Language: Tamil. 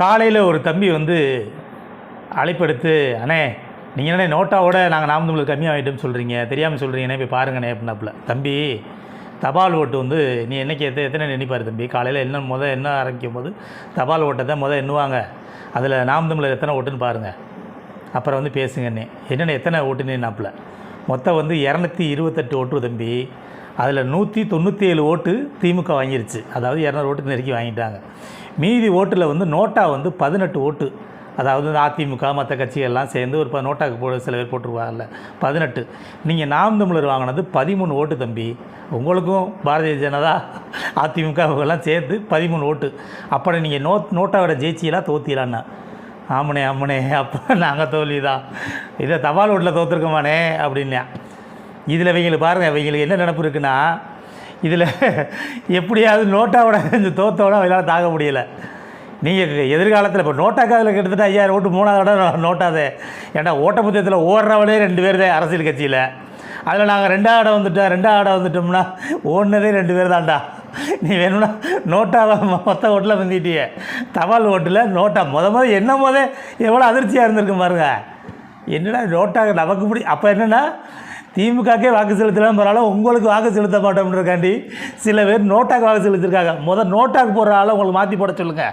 காலையில் ஒரு தம்பி வந்து அழைப்படுத்து அண்ணே நீங்கள் என்ன நோட்டாவோட நாங்கள் நாம் தமிழர் கம்மியாக வாங்கிட்டோம்னு சொல்கிறீங்க தெரியாமல் சொல்கிறீங்கண்ணே போய் பாருங்கண்ணே அப்படின்னாப்புல. தம்பி தபால் ஓட்டு வந்து நீ என்னைக்கு எத்தனை எத்தனை நினைப்பார் தம்பி? காலையில் என்ன முத என்ன ஆரம்பிக்கும் போது தபால் ஓட்டை தான் முத எண்ணுவாங்க. அதில் நாம் தமிழர் எத்தனை ஓட்டுன்னு பாருங்கள் அப்புறம் வந்து பேசுங்கண்ணே. என்னென்ன எத்தனை ஓட்டுனேனாப்புல மொத்தம் வந்து இரநூத்தி இருபத்தெட்டு ஓட்டு தம்பி. அதில் நூற்றி தொண்ணூற்றி ஏழு ஓட்டு திமுக வாங்கிருச்சு. அதாவது இரநூறு ஓட்டு நெருக்கி வாங்கிட்டாங்க. மீதி ஓட்டில் வந்து நோட்டா வந்து பதினெட்டு ஓட்டு. அதாவது இந்த அதிமுக மற்ற கட்சியெல்லாம் சேர்ந்து ஒரு ப- நோட்டாக்கு போ சில பேர் போட்டிருவாங்கல்ல. பதினெட்டு. நீங்கள் நாம் தமிழர் வாங்கினது பதிமூணு ஓட்டு தம்பி. உங்களுக்கும் பாரதிய ஜனதா அதிமுகவுக்கெல்லாம் சேர்த்து பதிமூணு ஓட்டு. அப்புறம் நீங்கள் நோ நோட்டாவோட ஜெயிச்சியெல்லாம் தோத்திலான்னா ஆமனே ஆமனே அப்போ நாங்கள் தோல்விதான் இதை தபால் ஓட்டில் தோற்றுருக்கோமானே அப்படின்னா இதில் இவங்களுக்கு பாருங்கள் இவங்களுக்கு என்ன நினப்பு இருக்குன்னா இதில் எப்படியாவது நோட்டாவோட இந்த தோத்தோட அவங்களால் தாங்க முடியலை. நீங்கள் எதிர்காலத்தில் இப்போ நோட்டாக்கு அதில் கிட்டத்தட்ட ஐயாயிரம் ஓட்டு மூணாவது இடம் நோட்டாதே. ஏன்னா ஓட்டப்புத்தகத்தில் ஓடுறவளே ரெண்டு பேர் தான் அரசியல் கட்சியில். அதில் நாங்கள் ரெண்டாவது இடம் வந்துட்டோம். ரெண்டாவது இடம் வந்துட்டோம்னா ஓடுனதே ரெண்டு பேர் தான்டா. நீ வேணும்னா நோட்டாவை மொத்த ஓட்டில் வந்துட்டியே தபால் ஓட்டில் நோட்டா. முத முத என்ன போதே எவ்வளோ அதிர்ச்சியாக இருந்திருக்கு பாருங்க. என்னடா நோட்டாக நமக்கு முடி அப்போ என்னென்னா திமுகக்கே வாக்கு செலுத்தலாம் போகிறாலும் உங்களுக்கு வாக்கு செலுத்த மாட்டோம்ன்றக்காண்டி சில பேர் நோட்டாக்கு வாக்கு செலுத்திருக்காங்க. முதல் நோட்டாக்கு போடுற ஆளை உங்களுக்கு மாற்றி போட சொல்லுங்கள்